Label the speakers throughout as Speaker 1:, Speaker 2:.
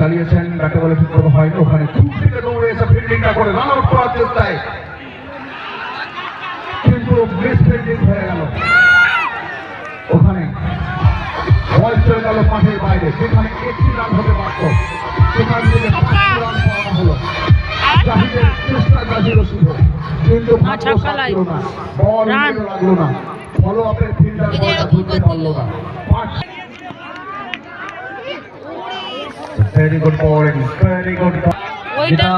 Speaker 1: চালিয়েছেন ব্যাটে বলে ঠিক মতো হয়নি ওখানে খুব থেকে দৌড়ে এসে ফিল্ডিংটা করে রান আউট করার চেষ্টায়। কিন্তু মিস ফিল্ডিং হয়ে গেল। ওখানে বল চলে গেল মাঠের বাইরে সেখানে একটি রান হতে পারত সেখান থেকে রান পাওয়া হলো। জাহিদের চেষ্টা জাহিরও শুধু কিন্তু ভাগ্য
Speaker 2: ছক্কা
Speaker 1: সাথ
Speaker 2: লাই।
Speaker 1: দিল না বল লাগল না। ফলো আপের ফিল্ডার বলটা ধরতে পারল না। Very good bowling very good
Speaker 2: ওইটা।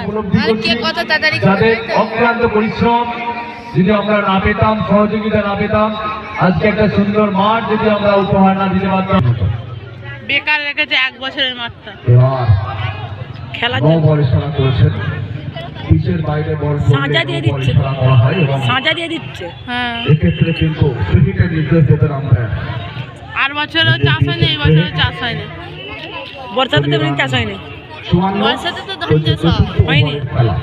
Speaker 1: উপলব্ধি
Speaker 3: আর। কে
Speaker 1: করছি?
Speaker 3: কত তাড়াতাড়ি
Speaker 1: যাদের
Speaker 3: করবে?
Speaker 1: অক্লান্ত পরিশ্রম যদি আমরা না পেতাম সহযোগিতা না পেতাম আজকে একটা সুন্দর মাঠ যদি আমরা উপহার না দিতে পারতাম।
Speaker 2: বেকার রেখেছে এক বছরের মাঠটা।
Speaker 1: বল ইশারা করেছেন। পিচের বাইরে বল পড়লে
Speaker 2: সাজা দিয়ে দিচ্ছে।
Speaker 1: হয় এবং
Speaker 2: সাজা দিয়ে দিচ্ছে হ্যাঁ।
Speaker 1: এক্ষেত্রে কিন্তু ক্রিকেটের নির্দেশ দেবেন আম্পায়ার
Speaker 2: আর বছরও চাষ হয়নি এই বছরও চাষ হয়নি। বর্ষাতে তেমনি চাষ হয়নি
Speaker 1: চুয়ান্ন
Speaker 3: বর্ষাতে তো ধান চাষ হয়।
Speaker 1: চতুর্থ
Speaker 2: হয়নি।
Speaker 1: ওভারের খেলা।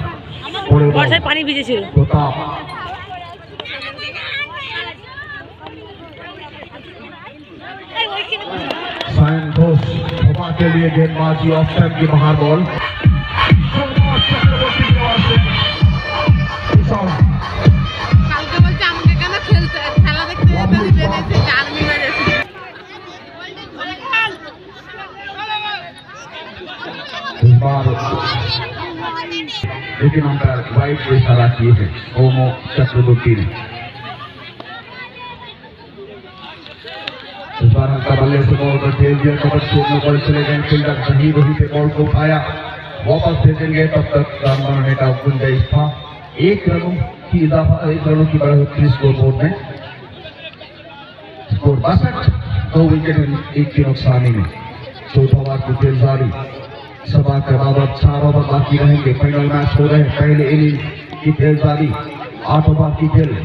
Speaker 1: পরের বল।
Speaker 2: বর্ষায় পানি ভিজেছিল
Speaker 1: প্রতাপ सायन घोष धोखा के लिए गेंदबाजी ऑफ टाइम की बाहर बॉल बार लेकिन अंपायर वाइट इशारा किए हैं, ओमो चक्रवर्ती ने। इस बार हल्का बल्ले से बॉल पर तेज दिया कवर छोड़ने पर चले गए फील्डर सही वही पे बॉल को उठाया। वापस भेजेंगे तब तक रन बनाने गुंजाइश था एक रनों की इजाफा, एक रनों की बढ़ोतरी स्कोर बोर्ड में। स्कोर बासठ, दो विकेट एक की नुकसानी में। चौथा ओवर की तेजदारी सभा क्रमांक चार ओवर बाकी रहेंगे। फाइनल मैच हो रहे हैं। पहले इनिंग की खेल जारी। आठ ओवर की खेल।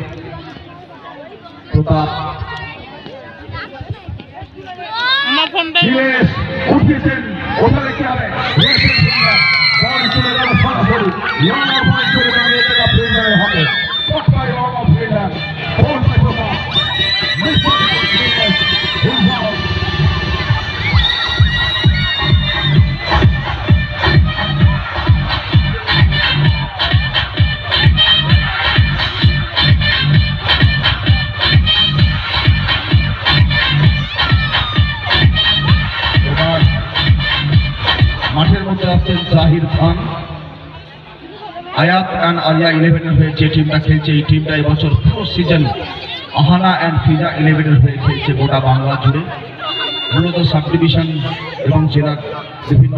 Speaker 1: तोता। उठा लेके মাঠের মধ্যে আসছেন জাহির খান। আয়াত অ্যান্ড আলিয়া ইলেভেনের হয়ে যে টিমটা খেলছে, এই টিমটা এবছর পুরো সিজন আহানা অ্যান্ড ফিজা ইলেভেনের হয়ে খেলছে গোটা বাংলা জুড়ে। মূলত সাব ডিভিশন এবং জেলার বিভিন্ন